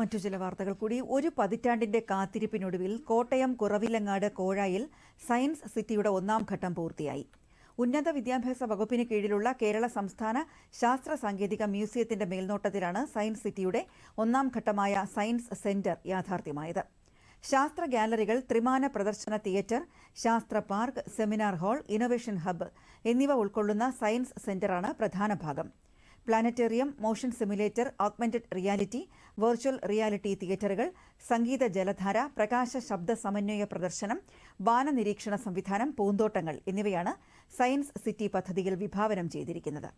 മറ്റു ചില വാർത്തകൾ കൂടി. ഒരു പതിറ്റാണ്ടിന്റെ കാത്തിരിപ്പിനൊടുവിൽ കോട്ടയം കുറവിലങ്ങാട് കോഴായിൽ സയൻസ് സിറ്റിയുടെ ഒന്നാം ഘട്ടം പൂർത്തിയായി. ഉന്നത വിദ്യാഭ്യാസ വകുപ്പിന് കീഴിലുള്ള കേരള സംസ്ഥാന ശാസ്ത്ര സാങ്കേതിക മ്യൂസിയത്തിന്റെ മേൽനോട്ടത്തിലാണ് സയൻസ് സിറ്റിയുടെ ഒന്നാം ഘട്ടമായ സയൻസ് സെന്റർ യാഥാർത്ഥ്യമായത്. ശാസ്ത്ര ഗാലറികൾ ത്രിമാന പ്രദർശന തിയേറ്റർ ശാസ്ത്ര park seminar hall innovation hub എന്നിവ ഉൾക്കൊള്ളുന്ന സയൻസ് സെന്ററാണ് പ്രധാന ഭാഗം. Planetarium motion simulator augmented reality virtual reality തിയേറ്ററുകൾ സംഗീത ജലധാര പ്രകാശ ശബ്ദ സമന്വയ പ്രദർശനം വാനനിരീക്ഷണ സംവിധാനം പൂന്തോട്ടങ്ങൾ എന്നിവയാണ് സയൻസ് സിറ്റി പദ്ധതിയിൽ വിഭാവനം ചെയ്തിരിക്കുന്നത്.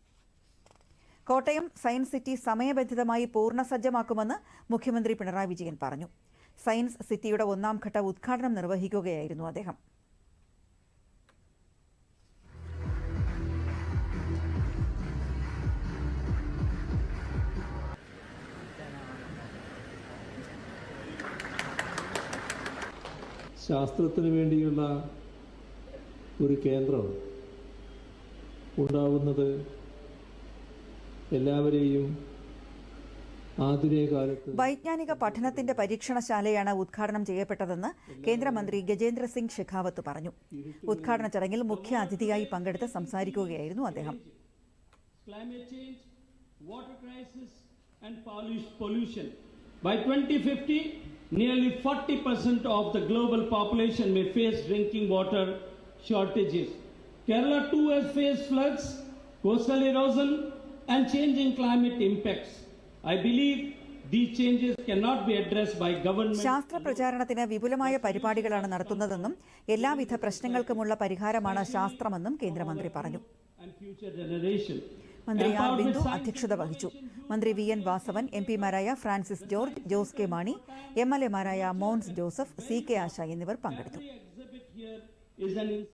കോട്ടയം സയൻസ് സിറ്റി സമയബന്ധിതമായി പൂർണസജ്ജമാക്കുമെന്ന് മുഖ്യമന്ത്രി പിണറായി വിജയൻ പറഞ്ഞു. സയൻസ് സിറ്റിയുടെ ഒന്നാം ഘട്ട ഉദ്ഘാടനം നിർവഹിക്കുകയായിരുന്നു അദ്ദേഹം. ശാസ്ത്രത്തിന് വേണ്ടിയുള്ള ഒരു കേന്ദ്രം ഉണ്ടാവുന്നത് എല്ലാവരെയും ആധുനിക കാലത്ത് വൈജ്ഞാനിക പഠനത്തിന്റെ പരീക്ഷണശാലയാണ് ഉദ്ഘാടനം ചെയ്യപ്പെട്ടതെന്ന് കേന്ദ്രമന്ത്രി ഗജേന്ദ്ര സിംഗ് ഷെഖാവത്ത് പറഞ്ഞു ഉദ്ഘാടന ചടങ്ങിൽ മുഖ്യ അതിഥിയായി പങ്കെടുത്ത് സംസാരിക്കുകയായിരുന്നു അദ്ദേഹം climate change, water crisis, and pollu- pollution. By 2050, nearly 40% of the global population may face drinking water shortages. Kerala too has faced floods, coastal erosion, and changing climate impacts. I believe these changes cannot be addressed by government. ശാസ്ത്ര പ്രചാരണത്തിന് വിപുലമായ പരിപാടികളാണ് നടത്തുന്നതെന്നും എല്ലാവിധ പ്രശ്നങ്ങൾക്കുമുള്ള പരിഹാരമാണ് ശാസ്ത്രമെന്നും കേന്ദ്രമന്ത്രി പറഞ്ഞു and future generation. മന്ത്രി ആർ ബിന്ദു അധ്യക്ഷത വഹിച്ചു. മന്ത്രി V N Vasavan M പിമാരായ Francis George Jose K Mani M L എമാരായ Mons Joseph C K Asha എന്നിവർ പങ്കെടുത്തു.